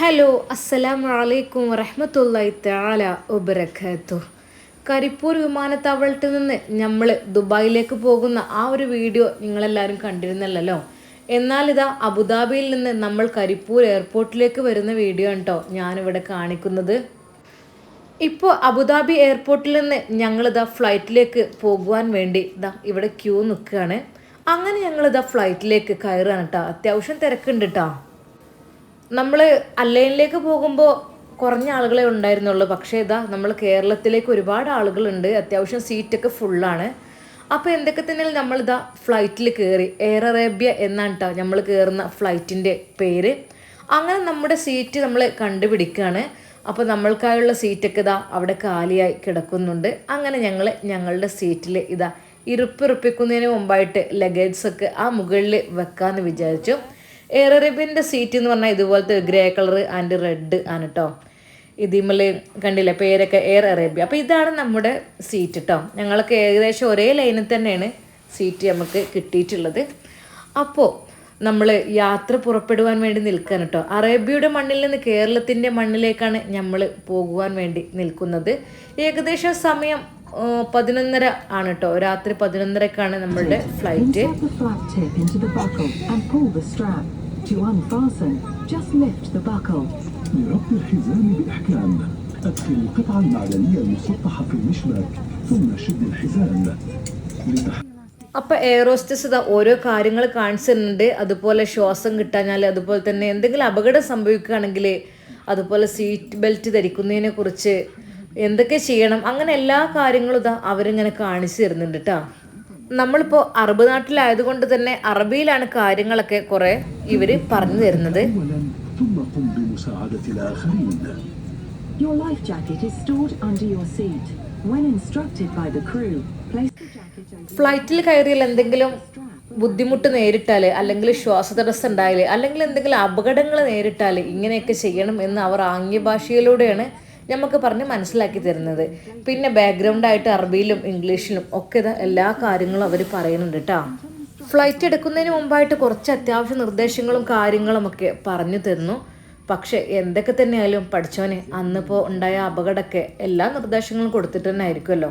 Hello അസ്സലാം വലൈക്കും വറഹ്മത്തുള്ളാഹി തആല വബറകാത്തു. കരിപ്പൂർ വിമാനത്താവളത്തിൽ നിന്ന് നമ്മൾ ദുബായിലേക്ക് പോകുന്ന ആ ഒരു വീഡിയോ നിങ്ങളെല്ലാവരും കണ്ടിരുന്നല്ലോ എന്നാൽ ഇതാ അബുദാബിയിൽ നിന്ന് നമ്മൾ കരിപ്പൂർ എയർപോർട്ടിലേക്ക് വരുന്ന വീഡിയോ ആണ് ഞാനിവിടെ കാണിക്കുന്നത്. ഇപ്പോൾ അബുദാബി എയർപോർട്ടിൽ നിന്ന് ഞങ്ങളിതാ ഫ്ലൈറ്റിലേക്ക് പോകുവാൻ വേണ്ടി ഇതാ ഇവിടെ ക്യൂ നിൽക്കുകയാണ് അങ്ങനെ ഞങ്ങളിതാ ഫ്ലൈറ്റിലേക്ക് കയറുകയാണ് കേട്ടോ അത്യാവശ്യം തിരക്കുണ്ട് കേട്ടോ നമ്മൾ അല്ലൈനിലേക്ക് പോകുമ്പോൾ കുറഞ്ഞ ആളുകളെ ഉണ്ടായിരുന്നുള്ളൂ. പക്ഷേ ഇതാ നമ്മൾ കേരളത്തിലേക്ക് ഒരുപാട് ആളുകളുണ്ട്. അത്യാവശ്യം സീറ്റൊക്കെ ഫുള്ളാണ്. അപ്പോൾ എന്തൊക്കെ തന്നെ നമ്മളിതാ ഫ്ലൈറ്റിൽ കയറി എയർ അറേബ്യ എന്നാണ് കേട്ടോ നമ്മൾ കയറുന്ന ഫ്ലൈറ്റിന്റെ പേര്. അങ്ങനെ നമ്മുടെ സീറ്റ് നമ്മൾ കണ്ടുപിടിക്കുകയാണ് അപ്പോൾ നമ്മൾക്കായുള്ള സീറ്റൊക്കെ ഇതാ അവിടെ കാലിയായി കിടക്കുന്നുണ്ട്. അങ്ങനെ ഞങ്ങൾ ഞങ്ങളുടെ സീറ്റിൽ ഇതാ ഇറുപ്പിറുപ്പിക്കുന്നതിന് മുമ്പായിട്ട് ലഗേജ്സൊക്കെ ആ മുകളിൽ വെക്കാമെന്ന് വിചാരിച്ചു. എയർ അറേബ്യന്റെ സീറ്റ് എന്ന് പറഞ്ഞാൽ ഇതുപോലത്തെ ഗ്രേ കളർ ആൻഡ് റെഡ് ആണ് കേട്ടോ ഇതിമ്മൽ കണ്ടില്ല? പേരൊക്കെ എയർ അറേബ്യ അപ്പോൾ ഇതാണ് നമ്മുടെ സീറ്റ് കേട്ടോ ഞങ്ങൾക്ക് ഏകദേശം ഒരേ ലൈനിൽ തന്നെയാണ് സീറ്റ് നമുക്ക് കിട്ടിയിട്ടുള്ളത്. അപ്പോൾ നമ്മൾ യാത്ര പുറപ്പെടുവാൻ വേണ്ടി നിൽക്കാൻ കേട്ടോ അറേബ്യയുടെ മണ്ണിൽ നിന്ന് കേരളത്തിന്റെ മണ്ണിലേക്കാണ് നമ്മൾ പോകുവാൻ വേണ്ടി നിൽക്കുന്നത്. ഏകദേശം സമയം പതിനൊന്നര ആണ് കേട്ടോ രാത്രി പതിനൊന്നരക്കാണ് നമ്മളുടെ flight Insert the flap tip into the buckle and pull the strap. To unfasten, just lift the buckle. لربط الحزام بإحكام أدخل القطعة المعدنية المسطحة في المشبك ثم شد الحزام لتحقيق അപ്പോൾ എയറോസ്റ്റസ് ഇതാ ഓരോ കാര്യങ്ങൾ കാണിച്ചു തരുന്നുണ്ട് അതുപോലെ ശ്വാസം കിട്ടാഞ്ഞാൽ അതുപോലെ തന്നെ എന്തെങ്കിലും അപകടം സംഭവിക്കുകയാണെങ്കിൽ അതുപോലെ സീറ്റ് ബെൽറ്റ് ധരിക്കുന്നതിനെ കുറിച്ച് എന്തൊക്കെ ചെയ്യണം? അങ്ങനെ എല്ലാ കാര്യങ്ങളും ഇതാ അവരിങ്ങനെ കാണിച്ചു തരുന്നുണ്ട് കേട്ടോ നമ്മളിപ്പോൾ അറബ് നാട്ടിലായതുകൊണ്ട് തന്നെ അറബിയിലാണ് കാര്യങ്ങളൊക്കെ കുറേ ഇവർ പറഞ്ഞു തരുന്നത്. ഫ്ലൈറ്റിൽ കയറിയാൽ എന്തെങ്കിലും ബുദ്ധിമുട്ട് നേരിട്ടാൽ അല്ലെങ്കിൽ ശ്വാസതടസ്സം ഉണ്ടായാൽ അല്ലെങ്കിൽ എന്തെങ്കിലും അപകടങ്ങൾ നേരിട്ടാൽ ഇങ്ങനെയൊക്കെ ചെയ്യണം എന്ന് അവർ ആംഗ്യ ഭാഷയിലൂടെയാണ് നമുക്ക് പറഞ്ഞ് മനസ്സിലാക്കി തരുന്നത്. പിന്നെ ബാക്ക്ഗ്രൗണ്ട് ആയിട്ട് അറബിയിലും ഇംഗ്ലീഷിലും ഒക്കെ എല്ലാ കാര്യങ്ങളും അവർ പറയുന്നുണ്ട് കേട്ടോ ഫ്ലൈറ്റ് എടുക്കുന്നതിന് മുമ്പായിട്ട് കുറച്ച് അത്യാവശ്യ നിർദ്ദേശങ്ങളും കാര്യങ്ങളും ഒക്കെ പറഞ്ഞു തന്നു. പക്ഷെ എന്തൊക്കെ തന്നെയായാലും പഠിച്ചവനെ അന്നിപ്പോൾ ഉണ്ടായ അപകടമൊക്കെ എല്ലാ നിർദ്ദേശങ്ങളും കൊടുത്തിട്ട് തന്നെ ആയിരിക്കുമല്ലോ.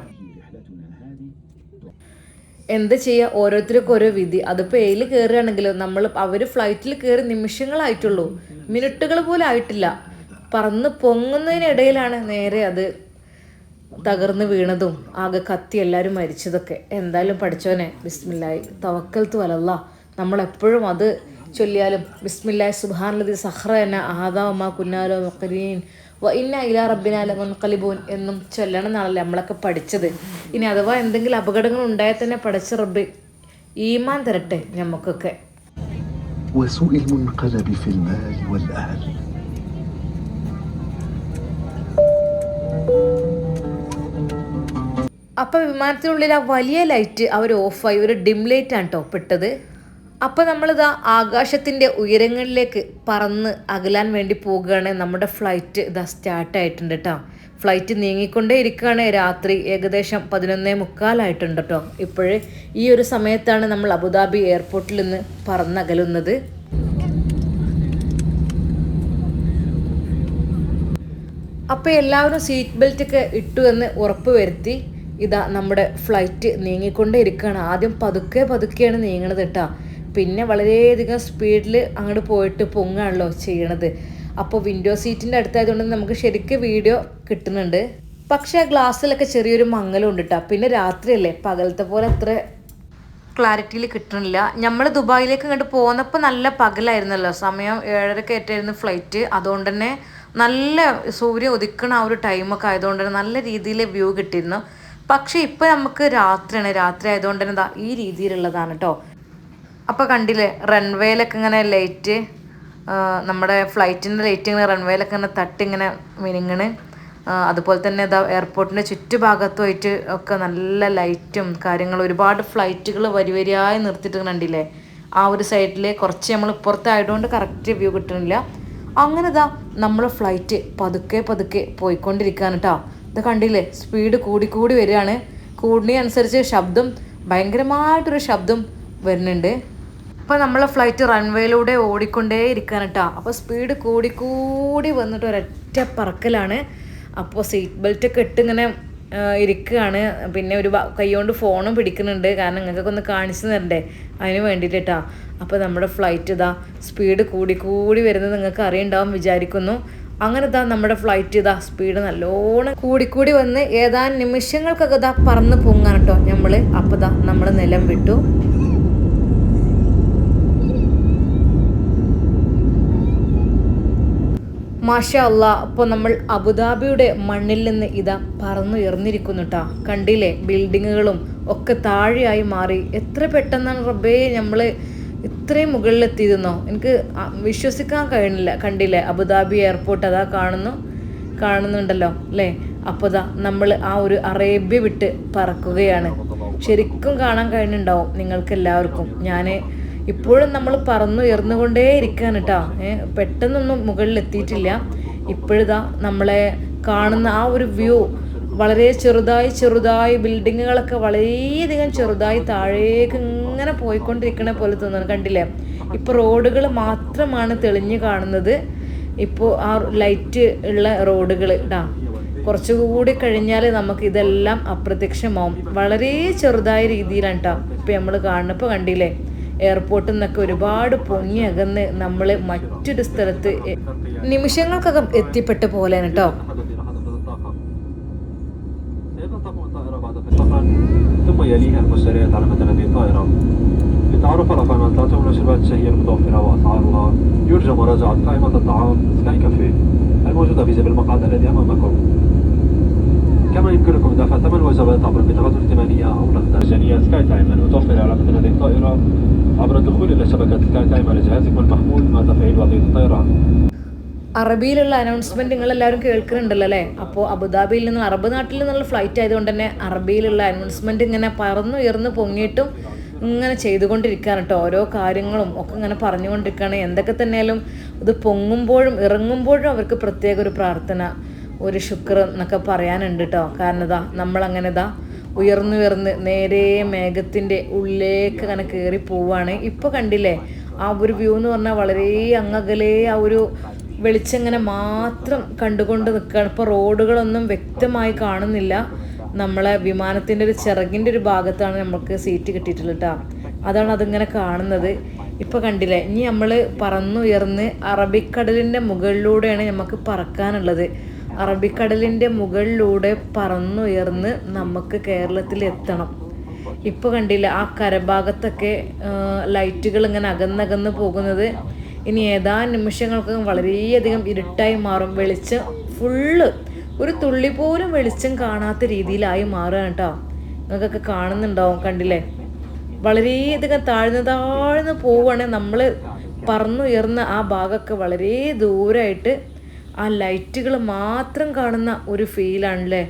എന്ത് ചെയ്യുക ഓരോരുത്തർക്കും ഓരോ വിധി. അതിപ്പോൾ എയിൽ കയറുകയാണെങ്കിലും നമ്മൾ അവർ ഫ്ലൈറ്റിൽ കയറി നിമിഷങ്ങളായിട്ടുള്ളൂ. മിനിറ്റുകൾ പോലും ആയിട്ടില്ല. പറന്ന് പൊങ്ങുന്നതിനിടയിലാണ് നേരെ അത് തകർന്ന് വീണതും ആകെ കത്തി എല്ലാവരും മരിച്ചതൊക്കെ എന്തായാലും പഠിച്ചോനെ ബിസ്മില്ലായി തവക്കൽത്തു വലല്ല നമ്മളെപ്പോഴും അത് ചൊല്ലിയാലും ബിസ്മില്ലായി സുബാനലതി സഹ്റ എന്ന ആദാവമ്മ കുന്നാലോ മക്കരീൻ വ ഇന്ന ഇലാ റബ്ബിനാല മുൻകലിബൂൻ എന്നും ചൊല്ലണം എന്നാണല്ലോ നമ്മളൊക്കെ പഠിച്ചത് ഇനി അഥവാ എന്തെങ്കിലും അപകടങ്ങൾ ഉണ്ടായാൽ തന്നെ പഠിച്ച റബ്ബ് ഈമാൻ തരട്ടെ നമുക്കൊക്കെ وسوء المنقلب في المال والأهل അപ്പോൾ വിമാനത്തിനുള്ളിൽ ആ വലിയ ലൈറ്റ് അവർ ഓഫായി ഒരു ഡിം ലൈറ്റ് ആണ് കേട്ടോ പെട്ടത് അപ്പോൾ നമ്മളിതാ ആകാശത്തിന്റെ ഉയരങ്ങളിലേക്ക് പറന്ന് അകലാൻ വേണ്ടി പോകുകയാണ് നമ്മുടെ ഫ്ലൈറ്റ് ഇതാ സ്റ്റാർട്ടായിട്ടുണ്ട് കേട്ടോ ഫ്ലൈറ്റ് നീങ്ങിക്കൊണ്ടേ ഇരിക്കുകയാണ്. രാത്രി ഏകദേശം പതിനൊന്നേ മുക്കാലായിട്ടുണ്ട് കേട്ടോ ഇപ്പോഴേ ഈ ഒരു സമയത്താണ് നമ്മൾ അബുദാബി എയർപോർട്ടിൽ നിന്ന് പറന്നകലുന്നത്. അപ്പോൾ എല്ലാവരും സീറ്റ് ബെൽറ്റ് ഒക്കെ ഇട്ടു എന്ന് ഉറപ്പ് വരുത്തി ഇതാ നമ്മുടെ ഫ്ലൈറ്റ് നീങ്ങിക്കൊണ്ടേ ഇരിക്കുകയാണ് ആദ്യം പതുക്കെ പതുക്കെയാണ് നീങ്ങണത് കേട്ടോ പിന്നെ വളരെയധികം സ്പീഡിൽ അങ്ങോട്ട് പോയിട്ട് പൊങ്ങാണല്ലോ ചെയ്യണത്. അപ്പോൾ വിൻഡോ സീറ്റിന്റെ അടുത്തായതുകൊണ്ട് നമുക്ക് ശരിക്കും വീഡിയോ കിട്ടുന്നുണ്ട്. പക്ഷേ ആ ഗ്ലാസ്സിലൊക്കെ ചെറിയൊരു മങ്ങലുണ്ട് കേട്ടോ പിന്നെ രാത്രിയല്ലേ പകലത്തെ പോലെ അത്ര ക്ലാരിറ്റിയിൽ കിട്ടണില്ല. നമ്മൾ ദുബായിലേക്ക് ഇങ്ങോട്ട് പോന്നപ്പോൾ നല്ല പകലായിരുന്നല്ലോ. സമയം ഏഴരക്ക് ഏറ്റായിരുന്നു ഫ്ലൈറ്റ് അതുകൊണ്ട് തന്നെ നല്ല സൂര്യൻ ഉദിക്കണ ആ ഒരു ടൈമൊക്കെ ആയതുകൊണ്ട് തന്നെ നല്ല രീതിയിൽ വ്യൂ കിട്ടിയിരുന്നു. പക്ഷേ ഇപ്പോൾ നമുക്ക് രാത്രിയാണ്. രാത്രി ആയതുകൊണ്ട് തന്നെ ഈ രീതിയിലുള്ളതാണ് കേട്ടോ അപ്പോൾ കണ്ടില്ലേ റൺവേയിലൊക്കെ ഇങ്ങനെ ലൈറ്റ് നമ്മുടെ ഫ്ലൈറ്റിന്റെ ലൈറ്റ് ഇങ്ങനെ റൺവേയിലൊക്കെ ഇങ്ങനെ തട്ടി ഇങ്ങനെ മിനുങ്ങണ്. അതുപോലെ തന്നെ ഇതാ എയർപോർട്ടിന്റെ ചുറ്റുഭാഗത്തുമായിട്ട് ഒക്കെ നല്ല ലൈറ്റും കാര്യങ്ങളും ഒരുപാട് ഫ്ലൈറ്റുകൾ വരി വരിയായി നിർത്തിയിട്ട് കണ്ടില്ലേ? ആ ഒരു സൈഡിൽ കുറച്ച് നമ്മൾ ഇപ്പുറത്തായതുകൊണ്ട് കറക്റ്റ് വ്യൂ കിട്ടുന്നില്ല. അങ്ങനെ ഇതാ നമ്മൾ ഫ്ലൈറ്റ് പതുക്കെ പതുക്കെ പോയിക്കൊണ്ടിരിക്കുകയാണ് കേട്ടോ ഇത് കണ്ടില്ലേ? സ്പീഡ് കൂടിക്കൂടി കൂടി വരികയാണ്. കൂടുന്നതിനനുസരിച്ച് ശബ്ദം ഭയങ്കരമായിട്ടൊരു ശബ്ദം വരുന്നുണ്ട്. അപ്പോൾ നമ്മളെ ഫ്ലൈറ്റ് റൺവേയിലൂടെ ഓടിക്കൊണ്ടേ ഇരിക്കുകയാണ് കേട്ടോ അപ്പോൾ സ്പീഡ് കൂടിക്കൂടി കൂടി വന്നിട്ട് ഒരൊറ്റ പറക്കലാണ്. അപ്പോൾ സീറ്റ് ബെൽറ്റ് ഇട്ട് ഇങ്ങനെ ഇരിക്കുകയാണ്. പിന്നെ ഒരു കൈ കൊണ്ട് ഫോണും പിടിക്കുന്നുണ്ട്. കാരണം നിങ്ങൾക്കൊക്കെ ഒന്ന് കാണിച്ചു തരണ്ടേ? അതിന് വേണ്ടിയിട്ടാ അപ്പോൾ നമ്മുടെ ഫ്ലൈറ്റ് ഇതാ സ്പീഡ് കൂടി കൂടി വരുന്നത് നിങ്ങൾക്ക് അറിയണ്ടാവും വിചാരിക്കുന്നു. അങ്ങനെ ഇതാ നമ്മുടെ ഫ്ലൈറ്റ് ഇതാ സ്പീഡ് നല്ലോണം കൂടിക്കൂടി വന്ന് ഏതാനും നിമിഷങ്ങൾക്കൊക്കെ ഇതാ പറന്ന് പൊങ്ങാൻ കേട്ടോ നമ്മൾ അപ്പോൾ ഇതാ നമ്മൾ നിലം വിട്ടു. മാഷ അല്ല അപ്പോൾ നമ്മൾ അബുദാബിയുടെ മണ്ണിൽ നിന്ന് ഇതാ പറന്നുയർന്നിരിക്കുന്നു കേട്ടോ കണ്ടില്ലേ? ബിൽഡിങ്ങുകളും ഒക്കെ താഴെയായി മാറി. എത്ര പെട്ടെന്നാണ് റബ്ബേ നമ്മൾ ഇത്രയും മുകളിലെത്തിയിരുന്നോ എനിക്ക് വിശ്വസിക്കാൻ കഴിയണില്ല കണ്ടില്ലേ? അബുദാബി എയർപോർട്ട് അതാ കാണുന്നു കാണുന്നുണ്ടല്ലോ അല്ലേ? അപ്പോൾ ദാ നമ്മൾ ആ ഒരു അറേബ്യ വിട്ട് പറക്കുകയാണ്. ശരിക്കും കാണാൻ കഴിയുന്നുണ്ടാവും നിങ്ങൾക്ക് എല്ലാവർക്കും ഞാൻ ഇപ്പോഴും നമ്മൾ പറന്നുയർന്നുകൊണ്ടേ ഇരിക്കുകയാണ് കേട്ടോ. ഏഹ് പെട്ടെന്നൊന്നും മുകളിൽ എത്തിയിട്ടില്ല ഇപ്പോഴിതാ നമ്മളെ കാണുന്ന ആ ഒരു വ്യൂ വളരെ ചെറുതായി ചെറുതായി ബിൽഡിങ്ങുകളൊക്കെ വളരെയധികം ചെറുതായി താഴേക്ക് ഇങ്ങനെ പോയിക്കൊണ്ടിരിക്കണ പോലെ തോന്നുന്നു. കണ്ടില്ലേ? ഇപ്പോൾ റോഡുകൾ മാത്രമാണ് തെളിഞ്ഞു കാണുന്നത്. ഇപ്പോൾ ആ ലൈറ്റ് ഉള്ള റോഡുകൾ ഇടാ കുറച്ചുകൂടി കഴിഞ്ഞാൽ നമുക്ക് ഇതെല്ലാം അപ്രത്യക്ഷമാവും. വളരെ ചെറുതായ രീതിയിലാണ് കേട്ടോ ഇപ്പം നമ്മൾ കാണുന്നപ്പോൾ കണ്ടില്ലേ? എയർപോർട്ടിൽ നിന്നൊക്കെ ഒരുപാട് പൊങ്ങി അകന്ന് നമ്മൾ മറ്റൊരു സ്ഥലത്ത് നിമിഷങ്ങൾക്കകം എത്തിപ്പെട്ട പോലെയാണ് കേട്ടോ سيبدأ تقوم الطائرة بعد قليل ثم يليها المشتريات على متن هذه الطائرة؟ للتعرف على قائمة الأطعمة والمشروبات الشهية المتوفرة وأسعارها يرجى مراجعة قائمة الطعام سكاي كافيه الموجودة في جنب المقعد الذي أمامكم. كما يمكنكم دفع ثمن الوجبات عبر البطاقات الائتمانية أو نقدا مجانية سكاي تايم المتوفرة على متن هذه الطائرة. عبر الدخول إلى شبكة سكاي تايم على جهازكم المحمول مع تفعيل وضعية الطيران അറബിയിലുള്ള അനൗൺസ്മെന്റ് നിങ്ങൾ എല്ലാവരും കേൾക്കുന്നുണ്ടല്ലോ അല്ലേ? അപ്പോൾ അബുദാബിയിൽ നിന്ന് അറബ് നാട്ടിൽ നിന്നുള്ള ഫ്ലൈറ്റ് ആയതുകൊണ്ട് തന്നെ അറബിയിലുള്ള അനൗൺസ്മെന്റ് ഇങ്ങനെ പറന്നുയർന്ന് പൊങ്ങിയിട്ടും ഇങ്ങനെ ചെയ്തുകൊണ്ടിരിക്കുകയാണ് കേട്ടോ. ഓരോ കാര്യങ്ങളും ഒക്കെ ഇങ്ങനെ പറഞ്ഞുകൊണ്ടിരിക്കുകയാണ്. എന്തൊക്കെ തന്നെയാലും ഇത് പൊങ്ങുമ്പോഴും ഇറങ്ങുമ്പോഴും അവർക്ക് പ്രത്യേക ഒരു പ്രാർത്ഥന ഒരു ശുക്ർ എന്നൊക്കെ പറയാനുണ്ട് കേട്ടോ. കാരണം ഇതാ നമ്മളങ്ങനെ ഇതാ ഉയർന്നുയർന്ന് നേരെ മേഘത്തിന്റെ ഉള്ളിലേക്ക് അങ്ങനെ കയറി പോവുകയാണ്. ഇപ്പോൾ കണ്ടില്ലേ ആ ഒരു വ്യൂ എന്ന് പറഞ്ഞാൽ വളരെ അങ്ങകലെ ആ ഒരു വെളിച്ചം ഇങ്ങനെ മാത്രം കണ്ടുകൊണ്ട് നിൽക്കുകയാണ്. ഇപ്പോൾ റോഡുകളൊന്നും വ്യക്തമായി കാണുന്നില്ല. നമ്മളെ വിമാനത്തിന്റെ ഒരു ചിറകിന്റെ ഒരു ഭാഗത്താണ് നമ്മൾക്ക് സീറ്റ് കിട്ടിയിട്ടുള്ളത് കേട്ടോ അതാണ് അതിങ്ങനെ കാണുന്നത്. ഇപ്പോൾ കണ്ടില്ലേ ഇനി നമ്മൾ പറന്നുയർന്ന് അറബിക്കടലിന്റെ മുകളിലൂടെയാണ് നമുക്ക് പറക്കാനുള്ളത്. അറബിക്കടലിന്റെ മുകളിലൂടെ പറന്നുയർന്ന് നമുക്ക് കേരളത്തിൽ എത്തണം. ഇപ്പോൾ കണ്ടില്ല ആ കരഭാഗത്തൊക്കെ ലൈറ്റുകൾ ഇങ്ങനെ അകന്നകന്ന് പോകുന്നത്. ഇനി ഏതാനും നിമിഷങ്ങൾക്ക് വളരെയധികം ഇരുട്ടായി മാറും. വെളിച്ചം ഫുള്ള് ഒരു തുള്ളി പോലും വെളിച്ചം കാണാത്ത രീതിയിലായി മാറുകയാണ് കേട്ടോ. നിങ്ങൾക്കൊക്കെ കാണുന്നുണ്ടാവും കണ്ടില്ലേ? വളരെയധികം താഴ്ന്ന് താഴ്ന്ന് പോവുകയാണ് നമ്മൾ പറന്നുയർന്ന ആ ഭാഗമൊക്കെ വളരെ ദൂരമായിട്ട് ആ ലൈറ്റുകൾ മാത്രം കാണുന്ന ഒരു ഫീലാണല്ലേ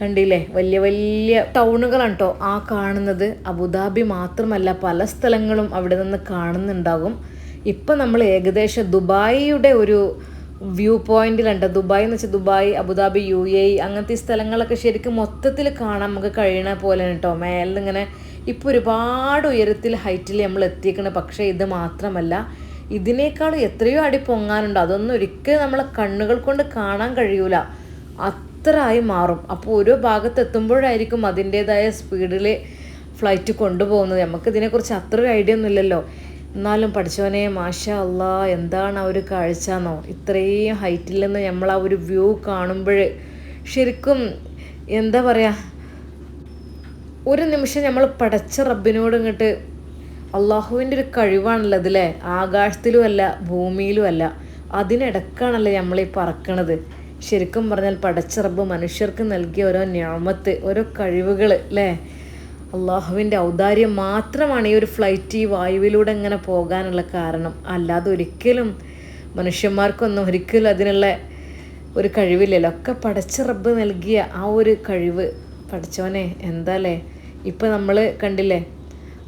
കണ്ടില്ലേ? വലിയ വലിയ ടൗണുകളാണ് കേട്ടോ ആ കാണുന്നത്. അബുദാബി മാത്രമല്ല പല സ്ഥലങ്ങളും അവിടെ നിന്ന് കാണുന്നുണ്ടാകും. ഇപ്പം നമ്മൾ ഏകദേശം ദുബായിയുടെ ഒരു വ്യൂ പോയിന്റിലുണ്ട്. ദുബായ് എന്ന് വെച്ചാൽ ദുബായ് അബുദാബി യു എ അങ്ങനത്തെ സ്ഥലങ്ങളൊക്കെ ശരിക്കും മൊത്തത്തിൽ കാണാൻ നമുക്ക് കഴിയണ പോലെ കേട്ടോ മേലിൽ ഇങ്ങനെ ഇപ്പോൾ ഒരുപാട് ഉയരത്തിൽ ഹൈറ്റിൽ നമ്മൾ എത്തിക്കണം പക്ഷേ ഇത് മാത്രമല്ല ഇതിനേക്കാൾ എത്രയോ അടി പൊങ്ങാനുണ്ട്. അതൊന്നും ഒരിക്കലും നമ്മളെ കണ്ണുകൾ കൊണ്ട് കാണാൻ കഴിയൂല. അത്രയായി മാറും. അപ്പോൾ ഓരോ ഭാഗത്ത് എത്തുമ്പോഴായിരിക്കും അതിന്റേതായ സ്പീഡിൽ ഫ്ലൈറ്റ് കൊണ്ടുപോകുന്നത്. നമുക്ക് ഇതിനെക്കുറിച്ച് അത്ര ഒരു ഐഡിയ ഒന്നുമില്ലല്ലോ. എന്നാലും പഠിച്ചവനെ മാഷ അല്ല എന്താണ് ആ ഒരു കാഴ്ച എന്നോ ഇത്രയും ഹൈറ്റിൽ നിന്ന് നമ്മൾ ആ ഒരു വ്യൂ കാണുമ്പോൾ ശരിക്കും എന്താ പറയുക ഒരു നിമിഷം നമ്മൾ പടച്ച റബ്ബിനോട് ഇങ്ങോട്ട് അള്ളാഹുവിന്റെ ഒരു കഴിവാണല്ലോ അതില്ലേ ആകാശത്തിലും അല്ല ഭൂമിയിലും അല്ല. അതിനിടക്കാണല്ലോ നമ്മൾ ഈ പറക്കണത്. ശരിക്കും പറഞ്ഞാൽ പടച്ച റബ്ബ് മനുഷ്യർക്ക് നൽകിയ ഓരോ ഞാമത്ത് ഓരോ കഴിവുകൾ അല്ലേ? അള്ളാഹുവിന്റെ ഔദാര്യം മാത്രമാണ് ഈ ഒരു ഫ്ലൈറ്റ് ഈ വായുവിലൂടെ ഇങ്ങനെ പോകാനുള്ള കാരണം. അല്ലാതെ ഒരിക്കലും മനുഷ്യന്മാർക്കൊന്നും ഒരിക്കലും അതിനുള്ള ഒരു കഴിവില്ലല്ലോ. ഒക്കെ പടച്ച റബ്ബ് നൽകിയ ആ ഒരു കഴിവ്. പഠിച്ചവനെ എന്താല്ലേ ഇപ്പം നമ്മൾ കണ്ടില്ലേ?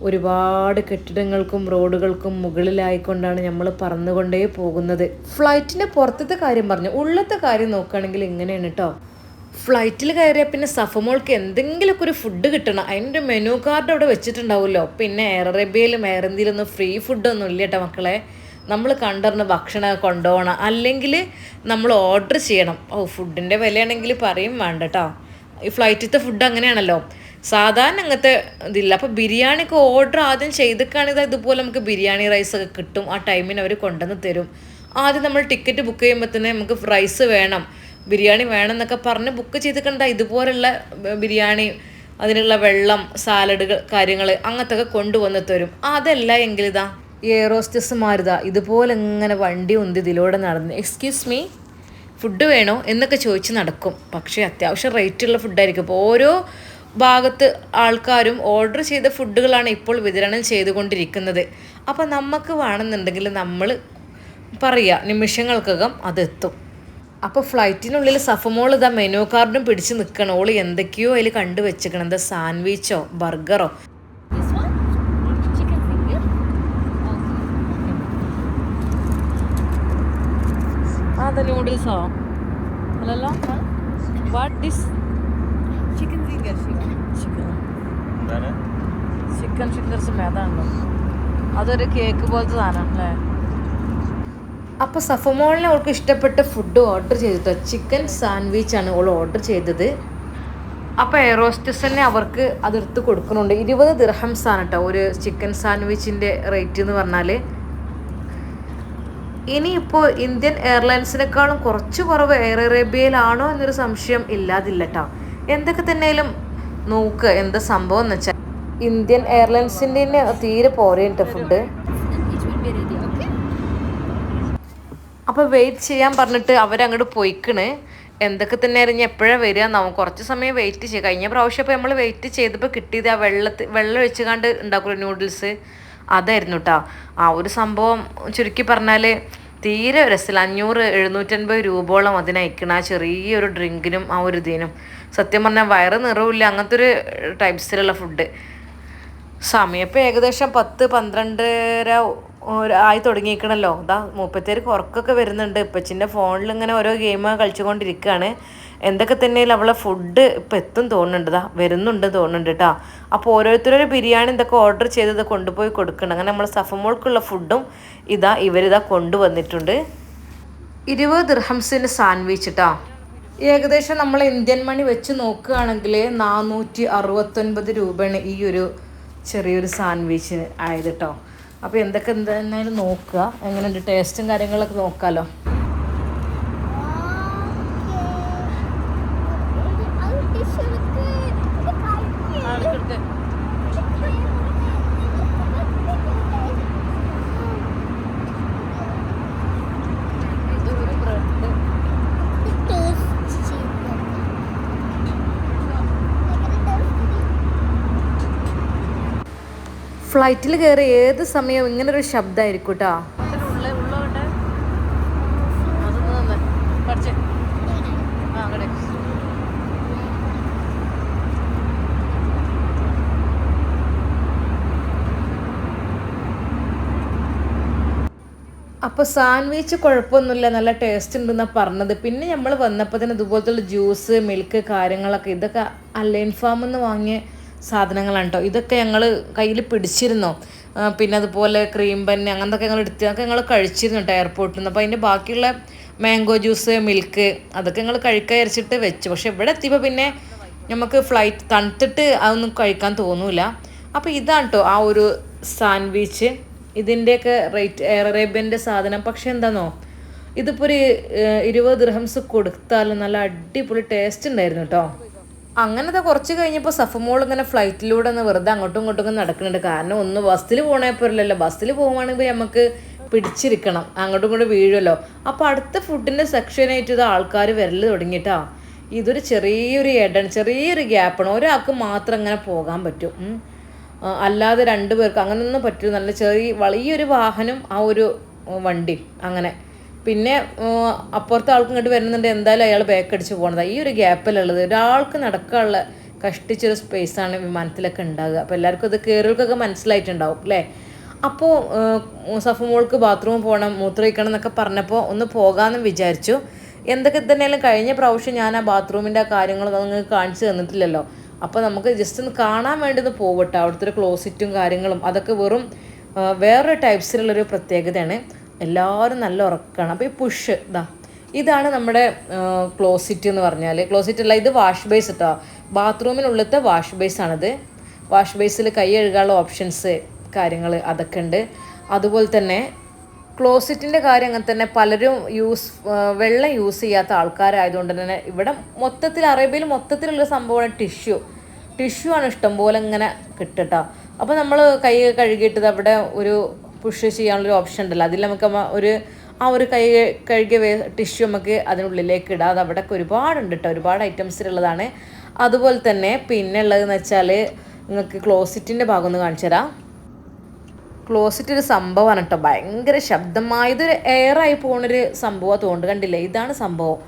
ഒരുപാട് കെട്ടിടങ്ങൾക്കും റോഡുകൾക്കും മുകളിലായിക്കൊണ്ടാണ് നമ്മൾ പറന്നുകൊണ്ടേ പോകുന്നത്. ഫ്ലൈറ്റിന്റെ പുറത്തത്തെ കാര്യം പറഞ്ഞു. ഉള്ളത്തെ കാര്യം നോക്കുകയാണെങ്കിൽ ഇങ്ങനെയാണ് കേട്ടോ ഫ്ലൈറ്റിൽ കയറിയാൽ പിന്നെ സഫമോൾക്ക് എന്തെങ്കിലുമൊക്കെ ഒരു ഫുഡ് കിട്ടണം. അതിന്റെ മെനു കാർഡ് അവിടെ വെച്ചിട്ടുണ്ടാവുമല്ലോ. പിന്നെ എയർ അറേബ്യയിലും എയർ ഇന്ത്യയിലൊന്നും ഫ്രീ ഫുഡൊന്നും ഇല്ല കേട്ടോ മക്കളെ. നമ്മൾ കണ്ടറിഞ്ഞ് ഭക്ഷണം കൊണ്ടുപോകണം. അല്ലെങ്കിൽ നമ്മൾ ഓർഡർ ചെയ്യണം. ഓ ഫുഡിന്റെ വിലയാണെങ്കിൽ പറയും വേണ്ട കേട്ടോ ഈ ഫ്ലൈറ്റിലത്തെ ഫുഡ് അങ്ങനെയാണല്ലോ. സാധാരണ അങ്ങനത്തെ ഇതില്ല. അപ്പോൾ ബിരിയാണിക്ക് ഓർഡർ ആദ്യം ചെയ്തിട്ടാണെങ്കിൽ ഇതുപോലെ നമുക്ക് ബിരിയാണി റൈസ് ഒക്കെ കിട്ടും. ആ ടൈമിന് അവർ കൊണ്ടുവന്ന് തരും. ആദ്യം നമ്മൾ ടിക്കറ്റ് ബുക്ക് ചെയ്യുമ്പോൾ തന്നെ നമുക്ക് റൈസ് വേണം. ബിരിയാണി വേണമെന്നൊക്കെ പറഞ്ഞ് ബുക്ക് ചെയ്തിട്ടുണ്ട. ഇതുപോലുള്ള ബിരിയാണി അതിനുള്ള വെള്ളം സാലഡുകൾ കാര്യങ്ങൾ അങ്ങനത്തെ ഒക്കെ കൊണ്ടുവന്ന് തരും. അതല്ല എങ്കിൽ ഇതാ എയറോസ്റ്റസ്മാരിതാ ഇതുപോലെ ഇങ്ങനെ വണ്ടി ഉന്തി ഇതിലൂടെ നടന്ന് എക്സ്ക്യൂസ് മീ ഫുഡ് വേണോ? എന്നൊക്കെ ചോദിച്ച് നടക്കും. പക്ഷേ അത്യാവശ്യം റേറ്റുള്ള ഫുഡായിരിക്കും അപ്പോൾ ഓരോ ഭാഗത്ത് ആൾക്കാരും ഓർഡർ ചെയ്ത ഫുഡുകളാണ് ഇപ്പോൾ വിതരണം ചെയ്തുകൊണ്ടിരിക്കുന്നത്. അപ്പോൾ നമുക്ക് വേണമെന്നുണ്ടെങ്കിൽ നമ്മൾ പറയുക നിമിഷങ്ങൾക്കകം അതെത്തും. അപ്പോൾ ഫ്ലൈറ്റിനുള്ളിൽ സഫമോൾ ഇതാ മെനു കാർഡും പിടിച്ച് നിൽക്കണം ഓൾ എന്തൊക്കെയോ അതിൽ കണ്ടു വെച്ചിക്കണം. എന്താ സാൻഡ്വിച്ചോ ബർഗറോ This one? Chicken finger? നൂഡിൽസോ അല്ലല്ലോ? What chicken finger chicken. Chicken fingers അതൊരു കേക്ക് പോലത്തെ സാധനം അല്ലേ? അപ്പോൾ സഫമോളിനെ അവൾക്ക് ഇഷ്ടപ്പെട്ട ഫുഡ് ഓർഡർ ചെയ്തിട്ടോ? ചിക്കൻ സാൻഡ്വിച്ച് ആണ് അവൾ ഓർഡർ ചെയ്തത്. അപ്പോൾ എയറോസ്റ്റസ് തന്നെ അവർക്ക് അതിർത്ത് കൊടുക്കുന്നുണ്ട്. ഇരുപത് ദിർഹംസാണ് കേട്ടോ ഒരു ചിക്കൻ സാൻഡ്വിച്ചിന്റെ റേറ്റ് എന്ന് പറഞ്ഞാൽ ഇനിയിപ്പോൾ ഇന്ത്യൻ എയർലൈൻസിനേക്കാളും കുറച്ച് കുറവ് എയർ അറേബ്യയിലാണോ എന്നൊരു സംശയം ഇല്ലാതില്ല കേട്ടോ എന്തൊക്കെ തന്നെയാലും നോക്ക് എന്താ സംഭവം എന്ന് വെച്ചാൽ ഇന്ത്യൻ എയർലൈൻസിന്റെ തന്നെ തീരെ പോരേണ്ട ഫുഡ് അപ്പോൾ വെയിറ്റ് ചെയ്യാൻ പറഞ്ഞിട്ട് അവരങ്ങോട്ട് പോയിക്കണ്. എന്തൊക്കെ തന്നെ അറിഞ്ഞ് എപ്പോഴാണ് വരിക നമുക്ക് കുറച്ച് സമയം വെയിറ്റ് ചെയ്യുക കഴിഞ്ഞ പ്രാവശ്യം ഇപ്പോൾ നമ്മൾ വെയിറ്റ് ചെയ്തപ്പോൾ കിട്ടിയത് ആ വെള്ളത്തിൽ വെള്ളം ഒഴിച്ച് കണ്ട് ഉണ്ടാക്കുമല്ലോ നൂഡിൽസ് അതായിരുന്നു കേട്ടോ ആ ഒരു സംഭവം ചുരുക്കി പറഞ്ഞാൽ തീരെ രസമില്ല അഞ്ഞൂറ് എഴുന്നൂറ്റൻപത് രൂപയോളം അതിനയക്കണം ആ ചെറിയൊരു ഡ്രിങ്കിനും ആ ഒരു ഇതിനും. സത്യം പറഞ്ഞാൽ വയറ് നിറവില്ല അങ്ങനത്തെ ഒരു ടൈപ്സിലുള്ള ഫുഡ് സമയം ഇപ്പോൾ ഏകദേശം പത്ത് പന്ത്രണ്ടര ആയി തുടങ്ങിയിരിക്കണല്ലോ. ഇതാ മുപ്പത്തേർക്ക് ഉറക്കമൊക്കെ വരുന്നുണ്ട്. ഇപ്പച്ചിന്റെ ഫോണിൽ ഇങ്ങനെ ഓരോ ഗെയിം കളിച്ചുകൊണ്ടിരിക്കുകയാണ് എന്തൊക്കെ തന്നെയാലും അവളെ ഫുഡ് ഇപ്പം എത്തും തോന്നുന്നുണ്ട്. ഇതാ വരുന്നുണ്ട് തോന്നുന്നുണ്ട് കേട്ടോ. അപ്പോൾ ഓരോരുത്തരൊരു ബിരിയാണി ഇതൊക്കെ ഓർഡർ ചെയ്തത് കൊണ്ടുപോയി കൊടുക്കണം. അങ്ങനെ നമ്മൾ സഫമോൾക്കുള്ള ഫുഡും ഇതാ ഇവരിതാ കൊണ്ടുവന്നിട്ടുണ്ട്. ഇരുപത് ദിർഹംസിന് സാൻഡ്വിച്ച് കേട്ടോ ഏകദേശം നമ്മൾ ഇന്ത്യൻ മണി വെച്ച് നോക്കുകയാണെങ്കിൽ നാനൂറ്റി അറുപത്തൊൻപത് രൂപയാണ് ഈ ഒരു ചെറിയൊരു സാൻഡ്വിച്ചിന് ആയത് കേട്ടോ അപ്പോൾ എന്തൊക്കെ എന്തായാലും നോക്കുക. എങ്ങനെയുണ്ട്? ടേസ്റ്റും കാര്യങ്ങളൊക്കെ നോക്കാമല്ലോ ഫ്ലൈറ്റിൽ കയറി ഏത് സമയവും ഇങ്ങനെ ഒരു ശബ്ദമായിരിക്കും കേട്ടോ അപ്പോൾ സാൻഡ്വിച്ച് കുഴപ്പമൊന്നുമില്ല നല്ല ടേസ്റ്റ് ഉണ്ടെന്നാണ് പറഞ്ഞത്. പിന്നെ നമ്മൾ വന്നപ്പോൾ തന്നെ ഇതുപോലത്തെ ജ്യൂസ് മിൽക്ക് കാര്യങ്ങളൊക്കെ ഇതൊക്കെ അലൈൻ ഫാമിൽ നിന്ന് വാങ്ങിയ സാധനങ്ങളാണ് കേട്ടോ ഇതൊക്കെ ഞങ്ങൾ കയ്യിൽ പിടിച്ചിരുന്നോ. പിന്നെ അതുപോലെ ക്രീം പെന്ന് അങ്ങനത്തെ ഞങ്ങൾ എടുത്ത് അതൊക്കെ ഞങ്ങൾ കഴിച്ചിരുന്നു കേട്ടോ എയർപോർട്ടിൽ നിന്ന് അപ്പോൾ അതിന്റെ ബാക്കിയുള്ള മാംഗോ ജ്യൂസ് മിൽക്ക് അതൊക്കെ ഞങ്ങൾ കഴിക്കാൻ വിചാരിച്ചിട്ട് വെച്ചു. പക്ഷേ ഇവിടെ എത്തിയപ്പോൾ പിന്നെ നമുക്ക് ഫ്ലൈറ്റ് തണുത്തിട്ട് അതൊന്നും കഴിക്കാൻ തോന്നൂല. അപ്പോൾ ഇതാണ് കേട്ടോ ആ ഒരു സാൻഡ്വിച്ച് ഇതിന്റെയൊക്കെ റേറ്റ് എയർ അറേബ്യന്റെ സാധനം. പക്ഷേ എന്താണോ ഇതിപ്പോൾ ഒരു ഇരുപത് ദിർഹംസ് കൊടുത്താലും നല്ല അടിപൊളി ടേസ്റ്റ് ഉണ്ടായിരുന്നു കേട്ടോ അങ്ങനത്തെ കുറച്ച് കഴിഞ്ഞപ്പോൾ സഫമോൾ ഇങ്ങനെ ഫ്ലൈറ്റിലൂടെ ഒന്ന് വെറുതെ അങ്ങോട്ടും ഇങ്ങോട്ടും നടക്കുന്നുണ്ട് കാരണം ഒന്ന് ബസ്സിൽ പോകണേ പോരല്ലോ ബസ്സിൽ പോകുവാണെങ്കിൽ നമുക്ക് പിടിച്ചിരിക്കണം. അങ്ങോട്ടും ഇങ്ങോട്ടും വീഴുമല്ലോ അപ്പോൾ അടുത്ത ഫുഡിന്റെ സെക്ഷനായിട്ട് ഇത് ആൾക്കാർ വരൽ തുടങ്ങിയിട്ടാ ഇതൊരു ചെറിയൊരു ഇടണ് ചെറിയൊരു ഗ്യാപ്പാണ് ഒരാൾക്ക് മാത്രം അങ്ങനെ പോകാൻ പറ്റും. അല്ലാതെ രണ്ട് പേർക്ക് അങ്ങനെയൊന്നും പറ്റില്ല നല്ല ചെറിയ വലിയൊരു വാഹനം ആ ഒരു വണ്ടി അങ്ങനെ. പിന്നെ അപ്പുറത്തെ ആൾക്കും ഇങ്ങോട്ട് വരുന്നുണ്ട്. എന്തായാലും അയാൾ ബാക്ക് അടിച്ച് പോകണത് ഈ ഒരു ഗ്യാപ്പിലുള്ളത് ഒരാൾക്ക് നടക്കാനുള്ള കഷ്ടിച്ചൊരു സ്പേസാണ് വിമാനത്തിലൊക്കെ ഉണ്ടാകുക അപ്പോൾ എല്ലാവർക്കും ഇത് കയറികൾക്കൊക്കെ മനസ്സിലായിട്ടുണ്ടാവും അല്ലേ? അപ്പോൾ സഫുമോൾക്ക് ബാത്റൂമിൽ പോകണം മൂത്രമൊഴിക്കണം എന്നൊക്കെ പറഞ്ഞപ്പോൾ ഒന്ന് പോകാമെന്ന് വിചാരിച്ചു. എന്തൊക്കെ തന്നെയാലും കഴിഞ്ഞ പ്രാവശ്യം ഞാൻ ആ ബാത്റൂമിന്റെ ആ കാര്യങ്ങളൊന്നും നിങ്ങൾക്ക് കാണിച്ചു തന്നിട്ടില്ലല്ലോ. അപ്പോൾ നമുക്ക് ജസ്റ്റ് ഒന്ന് കാണാൻ വേണ്ടി ഒന്ന് പോകട്ടെ അവിടുത്തെ ഒരു ക്ലോസിറ്റും കാര്യങ്ങളും അതൊക്കെ വെറും വേറൊരു ടൈപ്സിലുള്ളൊരു പ്രത്യേകതയാണ്. എല്ലാവരും നല്ല ഉറക്കമാണ് അപ്പോൾ ഈ പുഷ് ഇതാ ഇതാണ് നമ്മുടെ ക്ലോസിറ്റ് എന്ന് പറഞ്ഞാൽ ക്ലോസിറ്റ് അല്ല ഇത് വാഷ് ബേസ് കേട്ടോ ബാത്റൂമിനുള്ളിലത്തെ വാഷ് ബേസ് ആണിത്. വാഷ് ബേസിൽ കൈ കഴുകാനുള്ള ഓപ്ഷൻസ് കാര്യങ്ങൾ അതൊക്കെ ഉണ്ട്. അതുപോലെ തന്നെ ക്ലോസറ്റിന്റെ കാര്യം അങ്ങനെ തന്നെ പലരും യൂസ് വെള്ളം യൂസ് ചെയ്യാത്ത ആൾക്കാരായതുകൊണ്ട് തന്നെ ഇവിടെ മൊത്തത്തിൽ അറേബ്യയിൽ മൊത്തത്തിലുള്ള സംഭവമാണ് ടിഷ്യു ടിഷ്യു ആണ് ഇഷ്ടം പോലെ ഇങ്ങനെ കിട്ടട്ടോ അപ്പോൾ നമ്മൾ കൈ കഴുകിയിട്ട് അവിടെ ഒരു പുഷ് ചെയ്യാനുള്ളൊരു ഓപ്ഷൻ ഉണ്ടല്ലോ. അതിൽ നമുക്ക് ഒരു ആ ഒരു കൈ കഴുകിയ വേ ടിഷ്യൂ നമുക്ക് അതിനുള്ളിലേക്ക് ഇടാം. അത് അവിടെ ഒരുപാടുണ്ട് കേട്ടോ ഒരുപാട് ഐറ്റംസ് ഉള്ളതാണ് അതുപോലെ തന്നെ പിന്നെ ഉള്ളതെന്ന് വെച്ചാൽ നിങ്ങൾക്ക് ക്ലോസിറ്റിന്റെ ഭാഗം ഒന്ന് കാണിച്ചു തരാം. ക്ലോസറ്റ് ഒരു സംഭവമാണ് കേട്ടോ ഭയങ്കര ശബ്ദമായ ഇതൊരു എയറായി പോകുന്നൊരു സംഭവം തോണ്ട് കണ്ടില്ലേ? ഇതാണ് സംഭവം.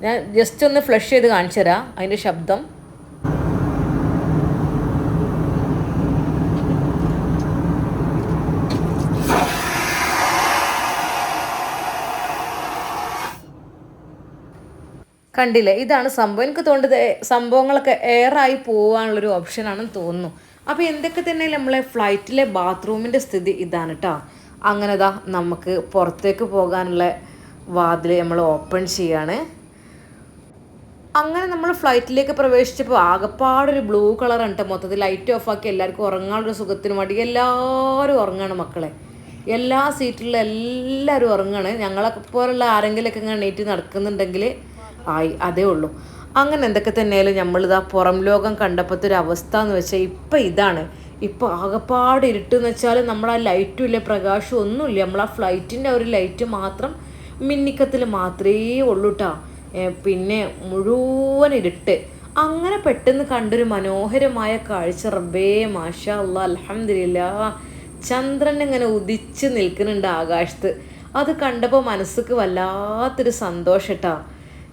ഞാൻ ജസ്റ്റ് ഒന്ന് ഫ്ലഷ് ചെയ്ത് കാണിച്ചു തരാം. അതിന്റെ ശബ്ദം. കണ്ടില്ലേ? ഇതാണ് സംഭവം. എനിക്ക് തോന്നുന്നത് സംഭവങ്ങളൊക്കെ എയറായി പോകാനുള്ളൊരു ഓപ്ഷനാണെന്ന് തോന്നുന്നു. അപ്പോൾ എന്തൊക്കെ തന്നെ നമ്മളെ ഫ്ലൈറ്റിലെ ബാത്റൂമിന്റെ സ്ഥിതി ഇതാണ് കേട്ടോ അങ്ങനെ ദാ നമുക്ക് പുറത്തേക്ക് പോകാനുള്ള വാതിൽ നമ്മൾ ഓപ്പൺ ചെയ്യാണ്. അങ്ങനെ നമ്മൾ ഫ്ലൈറ്റിലേക്ക് പ്രവേശിച്ചപ്പോൾ ആകപ്പാടൊരു ബ്ലൂ കളറാണ് കേട്ടോ മൊത്തത്തിൽ ലൈറ്റ് ഓഫ് ആക്കി എല്ലാവർക്കും ഉറങ്ങാനുള്ള സുഖത്തിന് വേണ്ടി എല്ലാവരും ഉറങ്ങാണ് മക്കളെ. എല്ലാ സീറ്റിലും എല്ലാവരും ഉറങ്ങാണ്. ഞങ്ങളെ പോലുള്ള ആരെങ്കിലുമൊക്കെ ഇങ്ങനെ എണീറ്റ് നടക്കുന്നുണ്ടെങ്കിൽ ആയി അതേ ഉള്ളൂ. അങ്ങനെ എന്തൊക്കെ തന്നെയാലും നമ്മളിതാ പുറം ലോകം കണ്ടപ്പോഴത്തെ ഒരു അവസ്ഥ എന്ന് വെച്ചാൽ ഇപ്പം ഇതാണ്. ഇപ്പോൾ ആകപ്പാട് ഇരുട്ടെന്ന് വെച്ചാൽ നമ്മൾ ആ ലൈറ്റും ഇല്ല പ്രകാശവും ഒന്നുമില്ല. നമ്മൾ ആ ഫ്ലൈറ്റിന്റെ ഒരു ലൈറ്റ് മാത്രം മിന്നിക്കത്തിൽ മാത്രമേ ഉള്ളൂ കേട്ടോ പിന്നെ മുഴുവൻ ഇരുട്ട്. അങ്ങനെ പെട്ടെന്ന് കണ്ടൊരു മനോഹരമായ കാഴ്ച റബ്ബേ മാഷ അല്ല അലഹമില്ല ചന്ദ്രൻ ഇങ്ങനെ ഉദിച്ച് നിൽക്കുന്നുണ്ട് ആകാശത്ത്. അത് കണ്ടപ്പോൾ മനസ്സിക്ക് വല്ലാത്തൊരു സന്തോഷം കേട്ടോ